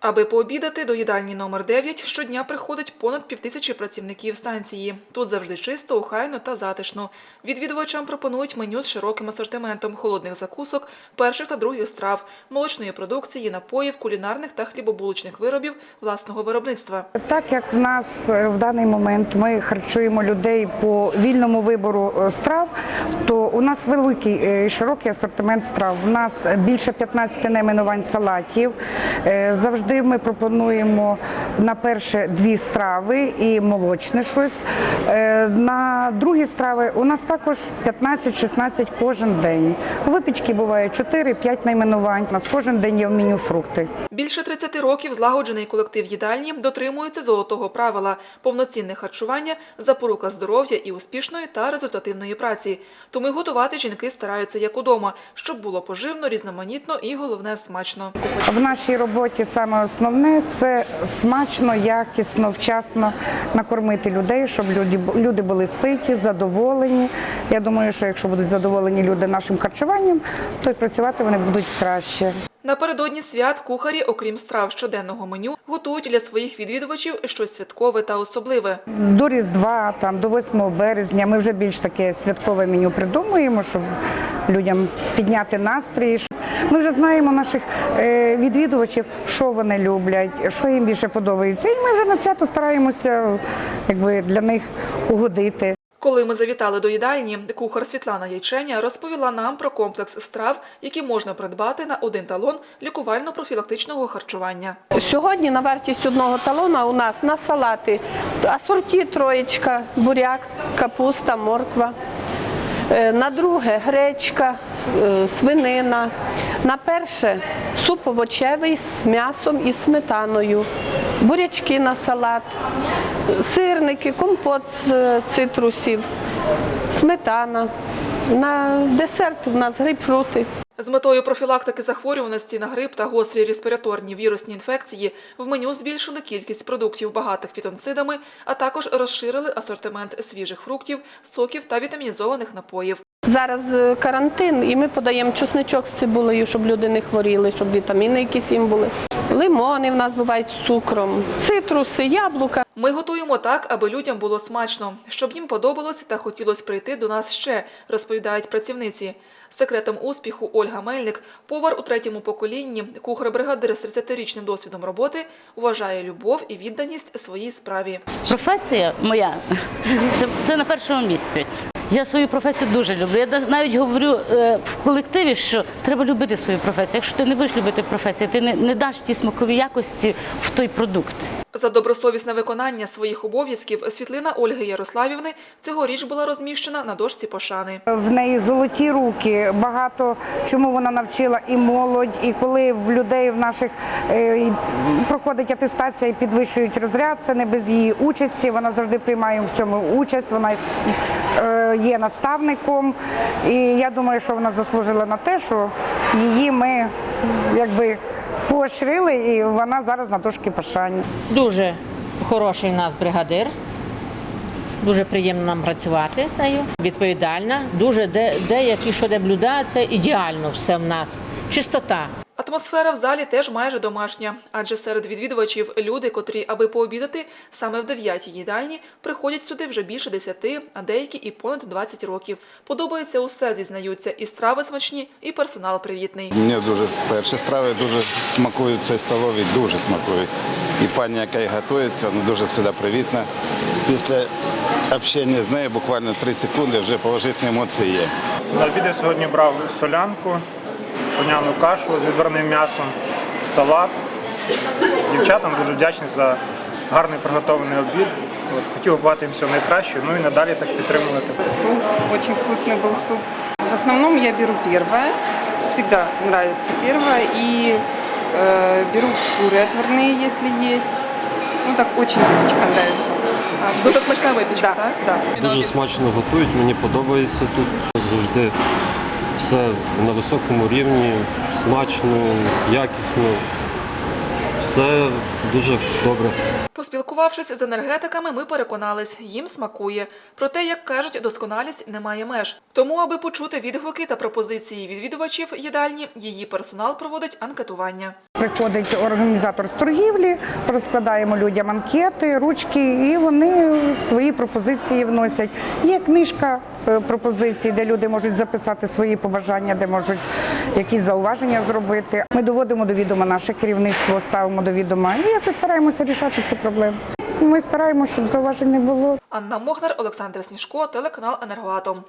Аби пообідати до їдальні номер 9 щодня приходить понад півтисячі працівників станції. Тут завжди чисто, охайно та затишно. Відвідувачам пропонують меню з широким асортиментом холодних закусок, перших та других страв, молочної продукції, напоїв, кулінарних та хлібобулочних виробів власного виробництва. Так як в нас е, в даний момент ми харчуємо людей по вільному вибору е, страв, то у нас великий е, широкий асортимент страв. У нас більше 15 найменувань салатів. Е, Завжди ми пропонуємо на перше дві страви і молочне щось. Е, На другі страви у нас також 15-16 кожен день. Випічки буває 4-5 найменувань. У нас кожен день є в меню фрукти. Більше 30 років злагоджений колектив їдальні дотримується золотого правила повноцінне харчування, запорука здоров'я і успішної та результативної праці. Тому й готувати жінки стараються як удома, щоб було поживно, різноманітно і головне смачно. В нашій роботі саме основне це смачно, якісно, вчасно накормити людей, щоб люди, люди були ситі, задоволені. Я думаю, що якщо будуть задоволені люди нашим харчуванням, то й працювати вони будуть краще. Напередодні свят кухарі, окрім страв щоденного меню, готують для своїх відвідувачів щось святкове та особливе. До Різдва, там, до 8 березня ми вже більш таке святкове меню придумуємо, щоб людям підняти настрій. Ми вже знаємо наших е, відвідувачів, що вони люблять, що їм більше подобається. І ми вже на свято стараємося якби, для них угодити. Коли ми завітали до їдальні, кухар Світлана Яйченя розповіла нам про комплекс страв, які можна придбати на один талон лікувально-профілактичного харчування. Сьогодні на вартість одного талона у нас на салати асорті троєчка, буряк, капуста, морква. Е, На друге гречка, е, свинина. На перше суп овочевий з м'ясом і сметаною, бурячки на салат, сирники, компот з е, цитрусів, сметана. На десерт у нас грейпфрути. З метою профілактики захворюваності на грип та гострі респіраторні вірусні інфекції в меню збільшили кількість продуктів, багатих фітонцидами, а також розширили асортимент свіжих фруктів, соків та вітамінізованих напоїв. Зараз е, карантин, і ми подаємо чесничок з цибулею, щоб люди не хворіли, щоб вітаміни якісь їм були. Лимони в нас бувають з цукром, цитруси, яблука. Ми готуємо так, аби людям було смачно, щоб їм подобалося та хотілося прийти до нас ще, розповідають працівниці. Секретом успіху Ольга Мельник, повар у третьому поколінні, кухар-бригадир з 30-річним досвідом роботи, вважає любов і відданість своїй справі. Професія моя це, це на першому місці. Я свою професію дуже люблю. Я навіть говорю е, в колективі, що треба любити свою професію. Якщо ти не будеш любити професію, ти не, не даш ті смакові якості в той продукт. За добросовісне виконання своїх обов'язків світлина Ольги Ярославівни цьогоріч була розміщена на дошці пошани. В неї золоті руки, багато чому вона навчила і молодь, і коли в людей в наших е, проходить атестація і підвищують розряд, це не без її участі. Вона завжди приймає в цьому участь. Вона е, є наставником. І я думаю, що вона заслужила на те, що її ми якби поощрили, і вона зараз на дошці пошані. Дуже хороший у нас бригадир. Дуже приємно нам працювати з нею. Відповідальна. Дуже де, деякі що де це ідеально все в нас. Чистота. Атмосфера в залі теж майже домашня, адже серед відвідувачів люди, котрі, аби пообідати, саме в дев'ятій їдальні, приходять сюди вже більше десяти, а деякі і понад 20 років. Подобається усе, зізнаються, і страви смачні, і персонал привітний. Мені дуже перші страви дуже смакують цей столові, дуже смакують. І пані, яка їх готує, вона дуже сюди привітна. Після спілкування з нею буквально 3 секунди вже положительні емоції є. На обід я сьогодні брав солянку, шуняну кашу з відварним м'ясом, салат. Дівчатам дуже вдячний за гарний приготований обід. От, хотів побувати їм всього найкраще, ну і надалі так підтримувати. Суп, очень вкусный был суп. В основном я беру первое, всегда нравится первое, и э, беру куры отварные, если есть. Ну так очень девочка нравится. Дуже смачна випічка, да, да. Дуже смачно готують, мені подобається тут завжди все на високому рівні, смачно, якісно. Все дуже добре. Поспілкувавшись з енергетиками, ми переконались, їм смакує. Проте, як кажуть, досконалість не має меж. Тому, аби почути відгуки та пропозиції відвідувачів їдальні, її персонал проводить анкетування. Приходить організатор з торгівлі, розкладаємо людям анкети, ручки, і вони свої пропозиції вносять. Є книжка е, пропозицій, де люди можуть записати свої побажання, де можуть якісь зауваження зробити. Ми доводимо до відома наше керівництво, ставимо до відома і якось стараємося рішати ці проблеми. Ми стараємося, щоб зауважень не було. Анна Мохнар, Олександр Сніжко, телеканал Енергоатом.